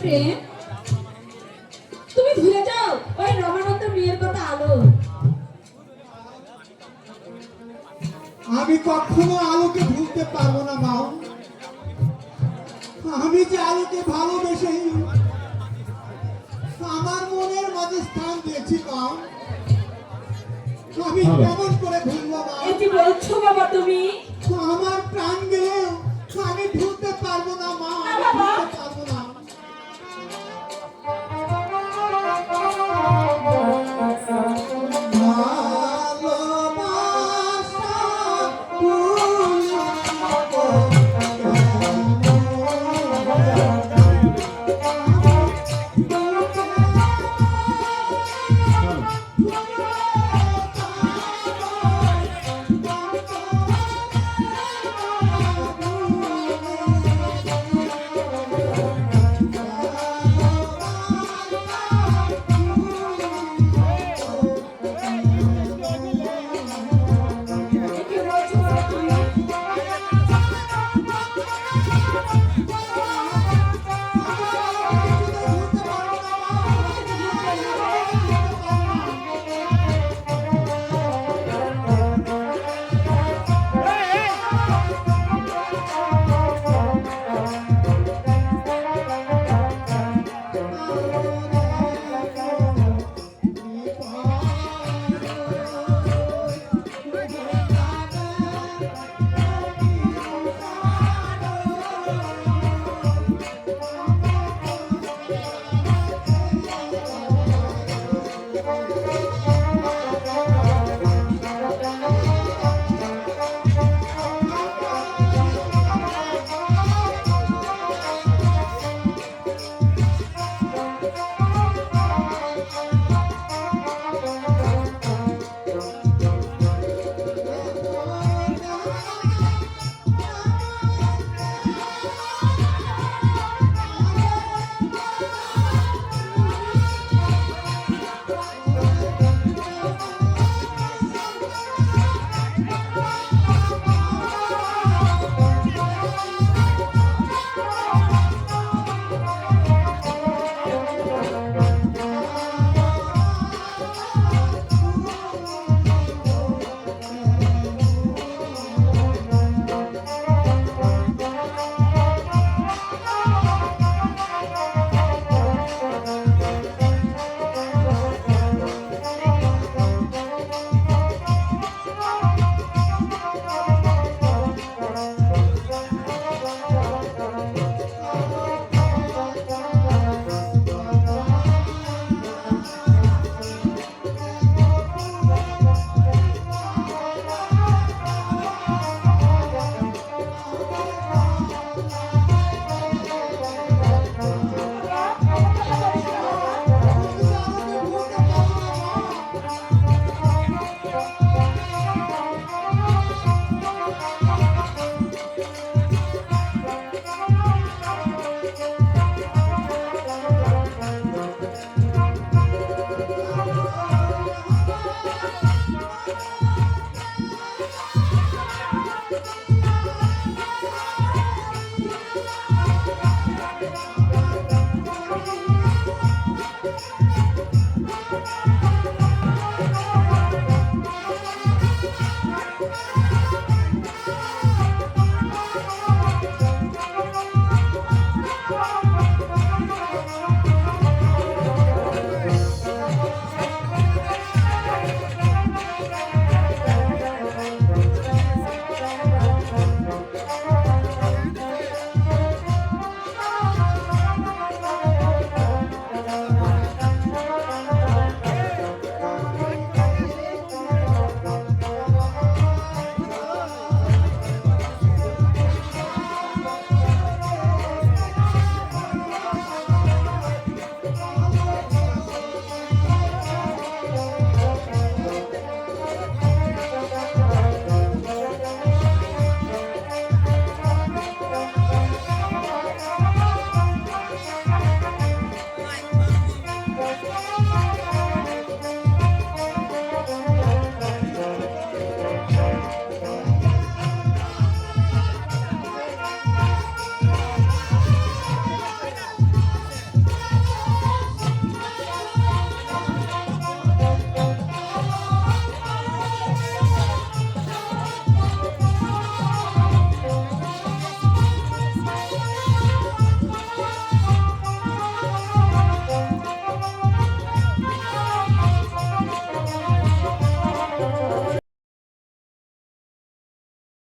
প্রেম তুমি ভুলে যাও ওই রমানন্দ মেয়ের কথা আলো। আমি কখনো আলোকে ভুলতে পারব না মা। আমি যে আলোকে ভালোবেসে আমার মনের মাঝে স্থান দিয়েছি মা। আমি কেমন করে ভুলবো মা? বলছো বাবা তুমি